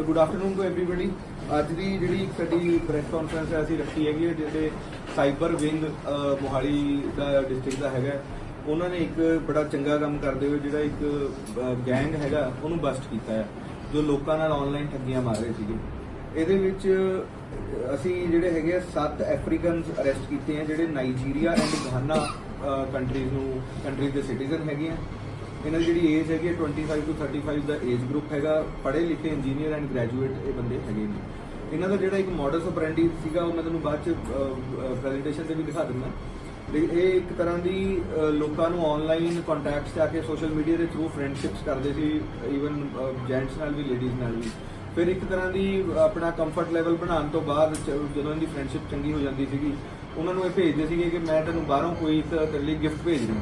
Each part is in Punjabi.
ਗੁੱਡ ਆਫਟਰਨੂਨ ਟੂ ਐਵਰੀਬਾਡੀ ਅੱਜ ਦੀ ਜਿਹੜੀ ਸਾਡੀ ਪ੍ਰੈਸ ਕਾਨਫਰੰਸ ਹੈ, ਅਸੀਂ ਰੱਖੀ ਹੈਗੀ ਹੈ ਜਿਹੜੇ ਸਾਈਬਰ ਵਿੰਗ ਮੋਹਾਲੀ ਦਾ ਡਿਸਟ੍ਰਿਕਟ ਦਾ ਹੈਗਾ ਉਹਨਾਂ ਨੇ ਇੱਕ ਬੜਾ ਚੰਗਾ ਕੰਮ ਕਰਦੇ ਹੋਏ ਜਿਹੜਾ ਇੱਕ ਗੈਂਗ ਹੈਗਾ, ਉਹਨੂੰ ਬਸਟ ਕੀਤਾ ਹੈ, ਜੋ ਲੋਕਾਂ ਨਾਲ ਆਨਲਾਈਨ ਠੱਗੀਆਂ ਮਾਰ ਰਹੇ ਸੀਗੇ। ਇਹਦੇ ਵਿੱਚ ਅਸੀਂ ਜਿਹੜੇ ਹੈਗੇ ਆ, ਸੱਤ ਅਫਰੀਕਨਸ ਅਰੈਸਟ ਕੀਤੇ ਆ, ਜਿਹੜੇ ਨਾਈਜੀਰੀਆ ਐਂਡ ਗਾਨਾ ਕੰਟਰੀਜ਼ ਨੂੰ ਕੰਟਰੀਜ਼ ਦੇ ਸਿਟੀਜ਼ਨ ਹੈਗੇ ਆ। ਇਹਨਾਂ ਦੀ ਜਿਹੜੀ ਏਜ ਹੈਗੀ ਹੈ 25 ਤੋਂ 35 ਦਾ ਏਜ ਗਰੁੱਪ ਹੈਗਾ। ਪੜ੍ਹੇ ਲਿਖੇ ਇੰਜੀਨੀਅਰ ਐਂਡ ਗ੍ਰੈਜੂਏਟ ਇਹ ਬੰਦੇ ਹੈਗੇ ਨੇ। ਇਹਨਾਂ ਦਾ ਜਿਹੜਾ ਇੱਕ ਮਾਡਲਸ ਆਪਰੈਂਡੀ ਸੀਗਾ, ਉਹ ਮੈਂ ਤੁਹਾਨੂੰ ਬਾਅਦ ਚ ਪ੍ਰੈਜੈਂਟੇਸ਼ਨ ਤੇ ਵੀ ਦਿਖਾ ਦਿੰਦਾ। ਲੇਕਿਨ ਇਹ ਇੱਕ ਤਰ੍ਹਾਂ ਦੀ ਲੋਕਾਂ ਨੂੰ ਆਨਲਾਈਨ ਕੰਟੈਕਟਸ ਆ ਕੇ ਸੋਸ਼ਲ ਮੀਡੀਆ ਦੇ ਥਰੂ ਫਰੈਂਡਸ਼ਿਪਸ ਕਰਦੇ ਸੀ। ਈਵਨ ਜੈਂਟਸ ਨਾਲ ਵੀ ਲੇਡੀਜ਼ ਨਾਲ ਵੀ। ਫਿਰ ਇੱਕ ਤਰ੍ਹਾਂ ਦੀ ਆਪਣਾ ਕੰਫਰਟ ਲੈਵਲ ਬਣਾਉਣ ਤੋਂ ਬਾਅਦ ਚ- ਜਦੋਂ ਇਹਦੀ ਫਰੈਂਡਸ਼ਿਪ ਚੰਗੀ ਹੋ ਜਾਂਦੀ ਸੀਗੀ, ਉਹਨਾਂ ਨੂੰ ਇਹ ਭੇਜਦੇ ਸੀਗੇ ਕਿ ਮੈਂ ਤੈਨੂੰ ਬਾਹਰੋਂ ਕੋਈ ਇੱਕ ਤੇਰੇ ਲਈ ਗਿਫਟ ਭੇਜ ਰਿਹਾ।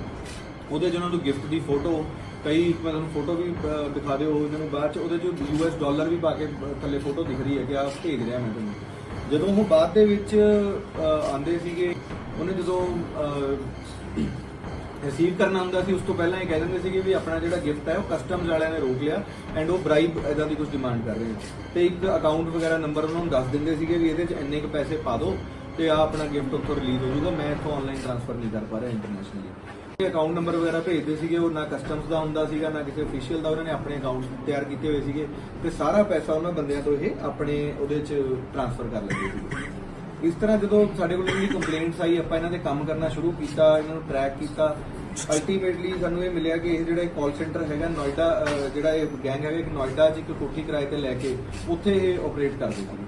ਉਹਦੇ 'ਚ ਉਹਨਾਂ ਨੂੰ ਗਿਫਟ ਦੀ ਫੋਟੋ ਕਈ ਮੈਂ ਤੁਹਾਨੂੰ ਫੋਟੋ ਵੀ ਅਹ, ਦਿਖਾ ਦਿਓ ਇਹਨਾਂ ਨੂੰ ਬਾਅਦ ਚ ਉਹਦੇ 'ਚ ਯੂਐਸ ਡਾਲਰ ਵੀ ਪਾ ਕੇ ਅਹ, ਥੱਲੇ ਫੋਟੋ ਦਿਖ ਰਹੀ ਹੈ ਕਿ ਆਹ ਭੇਜ ਰਿਹਾ ਮੈਂ ਤੁਹਾਨੂੰ। ਜਦੋਂ ਉਹ ਬਾਅਦ ਦੇ ਵਿੱਚ ਅਹ, ਆਂਦੇ ਸੀਗੇ ਉਹਨੇ ਜਦੋਂ ਰਿਸੀਵ ਕਰਨਾ ਹੁੰਦਾ ਸੀ ਉਸ ਤੋਂ ਪਹਿਲਾਂ ਇਹ ਕਹਿ ਦਿੰਦੇ ਸੀਗੇ ਵੀ ਆਪਣਾ ਜਿਹੜਾ ਗਿਫਟ ਹੈ ਉਹ ਕਸਟਮਸ ਵਾਲਿਆਂ ਨੇ ਰੋਕ ਲਿਆ ਐਂਡ ਉਹ ਬ੍ਰਾਈਬ ਇਦਾਂ ਦੀ ਕੁਝ ਡਿਮਾਂਡ ਕਰ ਰਹੇ ਨੇ। ਤੇ ਇੱਕ ਅਕਾਊਂਟ ਵਗੈਰਾ ਨੰਬਰ ਉਹਨਾਂ ਨੂੰ ਦੱਸ ਦਿੰਦੇ ਸੀਗੇ ਵੀ ਇਹਦੇ 'ਚ ਇੰਨੇ ਕੁ ਪੈਸੇ ਪਾ ਦਿਓ ਤੇ ਆ ਆਪਣਾ ਗਿਫਟ ਉੱਥੋਂ ਰਿਲੀਜ਼ ਹੋ ਜਾਊਗਾ ਮੈਂ ਇੱਥੋਂ ਆਨਲਾਈਨ ਟ੍ਰਾਂਸਫਰ ਨਹੀਂ ਕਰ ਪਾ ਰਿਹਾ ਇੰਟਰਨੈਸ਼ਨਲੀ ਅਕਾਊਂਟ ਨੰਬਰ ਵਗੈਰਾ ਭੇਜਦੇ ਸੀਗੇ, ਉਹ ਨਾ ਕਸਟਮਸ ਦਾ ਹੁੰਦਾ ਸੀਗਾ, ਨਾ ਕਿਸੇ ਅਫੀਸ਼ੀਅਲ ਦਾ, ਉਹਨਾਂ ਨੇ ਆਪਣੇ ਅਕਾਊਂਟ ਤਿਆਰ ਕੀਤੇ ਹੋਏ ਸੀਗੇ ਤੇ ਸਾਰਾ ਪੈਸਾ ਉਹਨਾਂ ਬੰਦਿਆਂ ਤੋਂ ਇਹ ਆਪਣੇ ਉਹਦੇ 'ਚ ਟ੍ਰਾਂਸਫਰ ਕਰ ਲੈਂਦੇ ਸੀ ਇਸ ਤਰ੍ਹਾਂ ਜਦੋਂ ਸਾਡੇ ਕੋਲ ਇਹਨਾਂ ਕੰਪਲੇਂਟਸ ਆਈ, ਆਪਾਂ ਇਹਨਾਂ ਦੇ ਕੰਮ ਕਰਨਾ ਸ਼ੁਰੂ ਕੀਤਾ, ਇਹਨਾਂ ਨੂੰ ਟਰੈਕ ਕੀਤਾ ਅਲਟੀਮੇਟਲੀ ਸਾਨੂੰ ਇਹ ਮਿਲਿਆ ਕਿ ਇਹ ਜਿਹੜਾ ਕਾਲ ਸੈਂਟਰ ਹੈਗਾ ਨੋਇਡਾ ਜਿਹੜਾ ਇਹ ਗੈਂਗ ਹੈਗਾ, ਇੱਕ ਨੋਇਡਾ 'ਚ ਇੱਕ ਕੋਠੀ ਕਿਰਾਏ ਤੇ ਲੈ ਕੇ ਉੱਥੇ ਇਹ ਆਪਰੇਟ ਕਰਦੇ ਸੀ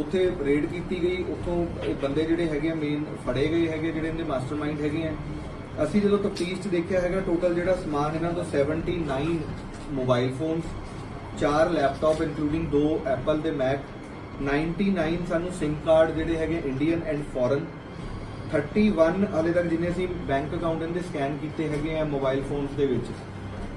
ਉੱਥੇ ਰੇਡ ਕੀਤੀ ਗਈ, ਉੱਥੋਂ ਇਹ ਬੰਦੇ ਜਿਹੜੇ ਹੈਗੇ ਆ ਮੇਨ ਫੜੇ ਗਏ ਹੈਗੇ, ਜਿਹੜੇ ਇਹਦੇ ਮਾਸਟਰਮਾਈਂਡ ਹੈਗੇ ਆ ਅਸੀਂ ਜਦੋਂ ਤਫਤੀਸ਼ 'ਚ ਦੇਖਿਆ ਹੈਗਾ ਟੋਟਲ ਜਿਹੜਾ ਸਮਾਨ ਇਹਨਾਂ ਤੋਂ 79 ਮੋਬਾਈਲ ਫੋਨਸ ਚਾਰ ਲੈਪਟਾਪ ਇਨਕਲੂਡਿੰਗ ਦੋ ਐਪਲ ਦੇ ਮੈਕ 99 ਸਾਨੂੰ SIM ਕਾਰਡ ਜਿਹੜੇ ਹੈਗੇ ਇੰਡੀਅਨ ਐਂਡ ਫੋਰਨ 31 ਹਾਲੇ ਤੱਕ ਜਿੰਨੇ ਅਸੀਂ ਬੈਂਕ ਅਕਾਊਂਟ ਦੇ ਸਕੈਨ ਕੀਤੇ ਹੈਗੇ ਆ ਮੋਬਾਈਲ ਫੋਨਸ ਦੇ ਵਿੱਚ।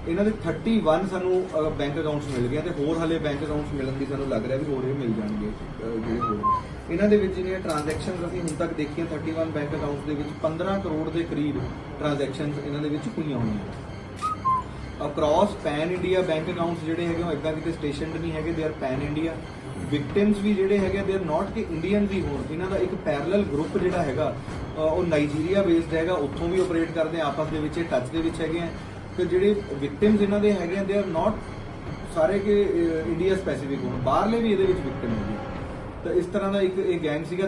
ਇਹਨਾਂ ਦੇ 31 ਸਾਨੂੰ ਬੈਂਕ ਅਕਾਊਂਟਸ ਮਿਲ ਗਏ ਆ ਤੇ ਹੋਰ ਹਲੇ ਬੈਂਕ ਅਕਾਊਂਟਸ ਮਿਲਣ ਦੀ ਸਾਨੂੰ ਲੱਗ ਰਿਹਾ ਵੀ ਹੋਰ ਇਹ ਮਿਲ ਜਾਣਗੇ ਜਿਹੜੇ ਹੋਰ ਇਹਨਾਂ ਦੇ ਵਿੱਚ ਜਿਹੜੀਆਂ ਟ੍ਰਾਂਜੈਕਸ਼ਨਸ ਅਸੀਂ ਹੁਣ ਤੱਕ ਦੇਖੀਆਂ 31 ਬੈਂਕ ਅਕਾਊਂਟਸ ਦੇ ਵਿੱਚ 15 ਕਰੋੜ ਦੇ ਕਰੀਬ ਟ੍ਰਾਂਜੈਕਸ਼ਨਸ ਇਹਨਾਂ ਦੇ ਵਿੱਚ ਹੋਈਆਂ ਹੋਈਆਂ across pan India bank accounts ਜਿਹੜੇ ਹੈਗੇ ਉਹ ਇਦਾਂ ਕਿਤੇ ਸਟੇਸ਼ਨਡ ਨਹੀਂ ਹੈਗੇ they are pan India victims ਵੀ ਜਿਹੜੇ ਹੈਗੇ ਦੇ ਆਰ ਨਾਟ ਕਿ ਇੰਡੀਅਨ ਵੀ ਹੋਣ। ਇਹਨਾਂ ਦਾ ਇੱਕ ਪੈਰਲਲ ਗਰੁੱਪ ਜਿਹੜਾ ਹੈਗਾ ਉਹ ਨਾਈਜੀਰੀਆ ਬੇਸਡ ਹੈਗਾ, ਉੱਥੋਂ ਵੀ ਆਪਰੇਟ ਕਰਦੇ ਆ, ਆਪਸ ਦੇ ਵਿੱਚ ਇਹ ਟੱਚ ਦੇ ਵਿੱਚ ਹੈਗੇ ਆ। ਤੇ ਜਿਹੜੇ ਵਿਕਟਿਮਸ ਇਹਨਾਂ ਦੇ ਹੈਗੇ ਆ ਦੇ ਆਰ ਨਾਟ ਸਾਰੇ ਕਿ ਇੰਡੀਆ ਸਪੈਸੀਫਿਕ ਹੋਣ। ਬਾਹਰਲੇ ਵੀ ਇਹਦੇ ਵਿੱਚ ਵਿਕਟਿਮ ਹੈਗੇ ਤਾਂ ਇਸ ਤਰ੍ਹਾਂ ਦਾ ਇੱਕ ਇਹ ਗੈਂਗ ਸੀਗਾ